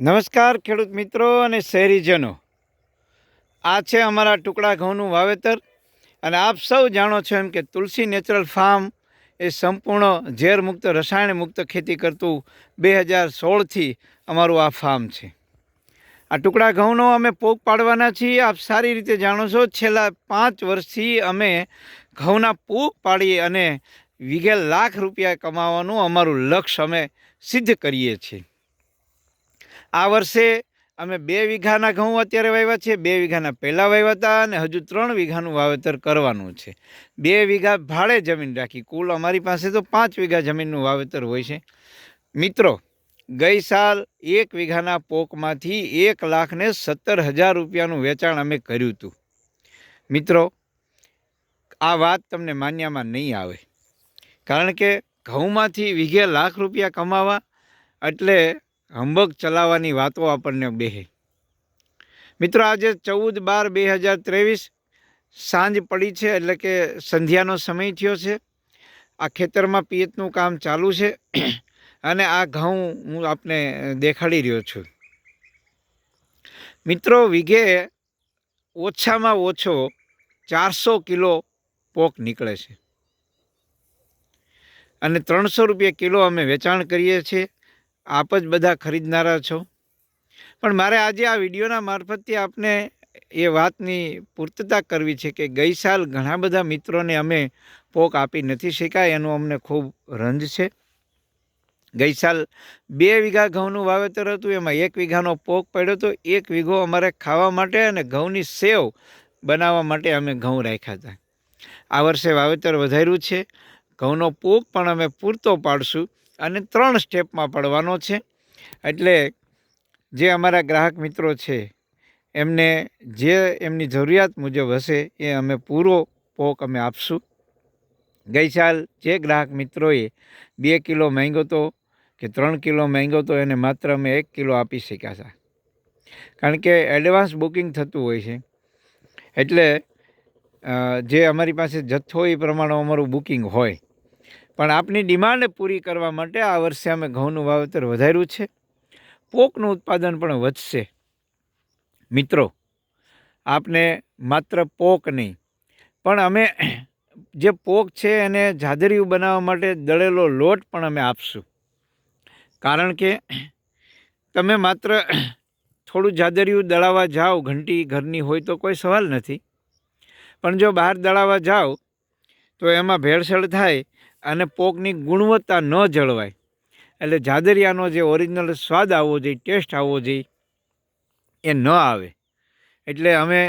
નમસ્કાર, ખેડૂત મિત્રો અને શહેરીજનો. આ છે અમારા ટુકડા ઘઉંનું વાવેતર અને આપ સૌ જાણો છો એમ કે તુલસી નેચરલ ફાર્મ એ સંપૂર્ણ ઝેર મુક્ત રસાયણ મુક્ત ખેતી કરતું બે હજાર સોળથી અમારું આ ફાર્મ છે. આ ટુકડા ઘઉંનો અમે પોગ પાડવાના છીએ. આપ સારી રીતે જાણો છો, છેલ્લા પાંચ વર્ષથી અમે ઘઉંના પોગ પાડી અને વીઘે લાખ રૂપિયા કમાવાનું અમારું લક્ષ્ય અમે સિદ્ધ કરીએ છીએ. આ વર્ષે અમે બે વીઘાના ઘઉં અત્યારે વાવ્યા છે. બે વીઘાના પહેલાં વાવ્યા હતા અને હજુ ત્રણ વીઘાનું વાવેતર કરવાનું છે. બે વીઘા ભાડે જમીન રાખી. કુલ અમારી પાસે તો પાંચ વીઘા જમીનનું વાવેતર હોય છે. મિત્રો, ગઈ સાલ એક વીઘાના પોકમાંથી એક લાખને સત્તર હજાર રૂપિયાનું વેચાણ અમે કર્યું હતું. મિત્રો, આ વાત તમને માન્યામાં નહીં આવે. કારણ કે ઘઉંમાંથી વીઘે લાખ રૂપિયા કમાવા એટલે હંબક ચલાવવાની વાતો આપણને બેહે. મિત્રો, આજે ચૌદ બાર બે હજાર ત્રેવીસ સાંજ પડી છે, એટલે કે સંધ્યાનો સમય થયો છે. આ ખેતરમાં પિયતનું કામ ચાલુ છે અને આ ઘઉં હું આપને દેખાડી રહ્યો છું. મિત્રો, વીઘે ઓછામાં ઓછો ચારસો કિલો પોક નીકળે છે. અને ત્રણસો રૂપિયા કિલો અમે વેચાણ કરીએ છીએ. આપ જ બધા ખરીદનારા છો. પણ મારે આજે આ વિડીયોના મારફતથી આપને એ વાતની પૂર્તતા કરવી છે કે ગઈ સાલ ઘણા બધા મિત્રોને અમે પોક આપી નથી શકાય, એનું અમને ખૂબ રંજ છે. ગઈ સાલ બે વીઘા ઘઉંનું વાવેતર હતું, એમાં એક વીઘાનો પોક પડ્યો હતો. એક વીઘો અમારે ખાવા માટે અને ઘઉંની સેવ બનાવવા માટે અમે ઘઉં રાખ્યા હતા. આ વર્ષે વાવેતર વધાર્યું છે. ઘઉંનો પોક પણ અમે પૂરતો પાડશું. અને ત્રણ સ્ટેપમાં પડવાનો છે. એટલે જે અમારા ગ્રાહક મિત્રો છે, એમને જે એમની જરૂરિયાત મુજબ હશે એ અમે પૂરો પોક અમે આપશું. ગઈ સાલ જે ગ્રાહક મિત્રોએ બે કિલો માંગ્યો તો કે ત્રણ કિલો માંગ્યો તો એને માત્ર અમે એક કિલો આપી શક્યા હતા. કારણ કે એડવાન્સ બુકિંગ થતું હોય છે. એટલે જે અમારી પાસે જથ્થો એ પ્રમાણે અમારું બુકિંગ હોય પણ આપની ડિમાન્ડ પૂરી કરવા માટે આ વર્ષે અમે ઘઉંનું વાવેતર વધાર્યું છે. પોકનું ઉત્પાદન પણ વધશે. મિત્રો, આપને માત્ર પોક નહીં, પણ અમે જે પોક છે એને જાદરિયું બનાવવા માટે દળેલો લોટ પણ અમે આપશું. કારણ કે તમે માત્ર થોડું જાદરિયું દળાવવા જાઓ, ઘંટી ઘરની હોય તો કોઈ સવાલ નથી. પણ જો બહાર દળાવવા જાઓ, તો એમાં ભેળસેળ થાય અને પોકની ગુણવત્તા ન જળવાય. એટલે જાદરિયાનો જે ઓરિજિનલ સ્વાદ આવવો જોઈએ ટેસ્ટ આવવો જોઈએ, એ ન આવે. એટલે અમે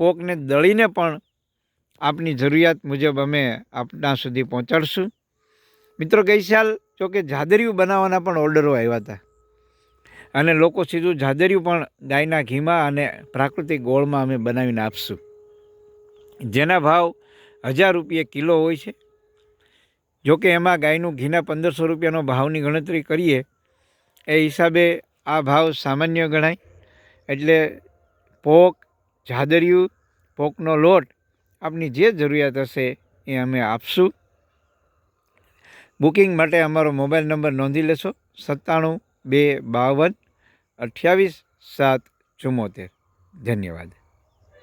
પોકને દળીને પણ આપની જરૂરિયાત મુજબ અમે આપના સુધી પહોંચાડશું. મિત્રો ગઈ સાલ જોકે જાદરિયું બનાવવાના પણ ઓર્ડરો આવ્યા હતા. અને લોકો સીધું જાદરિયું પણ ગાયના ઘીમાં અને પ્રાકૃતિક ગોળમાં અમે બનાવીને આપશું. જેના ભાવ હજાર રૂપિયા કિલો હોય છે. જોકે એમાં ગાયનું ઘીના પંદરસો રૂપિયાનો ભાવની ગણતરી કરીએ, એ હિસાબે આ ભાવ સામાન્ય ગણાય. એટલે પોક, જાદરિયું, પોકનો લોટ આપની જે જરૂરિયાત હશે એ અમે આપશું. બુકિંગ માટે અમારો મોબાઈલ નંબર નોંધી લેશો, સત્તાણું બે બાવન અઠ્યાવીસ સાત ચુમ્મોતેર ધન્યવાદ.